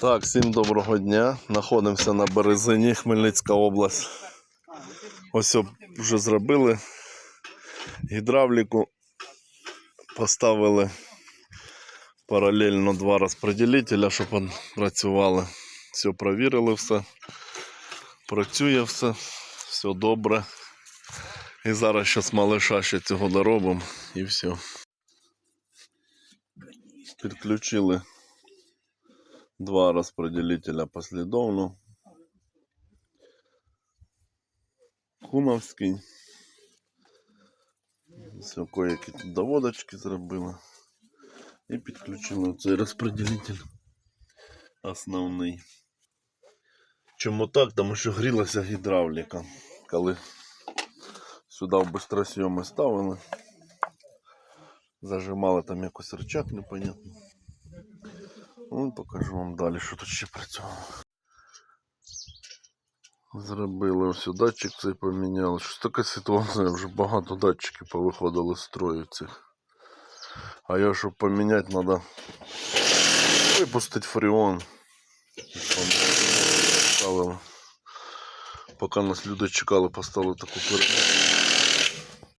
Так, всім доброго дня. Знаходимося на Березині, Хмельницька область. Ось вже зробили гідравліку, поставили паралельно два розподілителя, щоб працювали. Все провірили все. Працює все, все добре. І зараз щас малиша ще цього доробимо і все. Підключили два распределителя послідовно. Кумовський. Все, які тут доводочки зробили. І підключили цей розпределитель основний. Чому так? Тому що грілася гідравліка. Коли сюди в бистросйоми ставили, зажимали там якось рычаг непонятно. Ну, покажу вам далі, що тут ще працювало. Зробили ось датчик цей поміняли. Щось така ситуація, вже багато датчиків повиходили з строю цих. А його, щоб поміняти, треба випустити фреон. Ставили. Поки нас люди чекали, поставили таку передачу.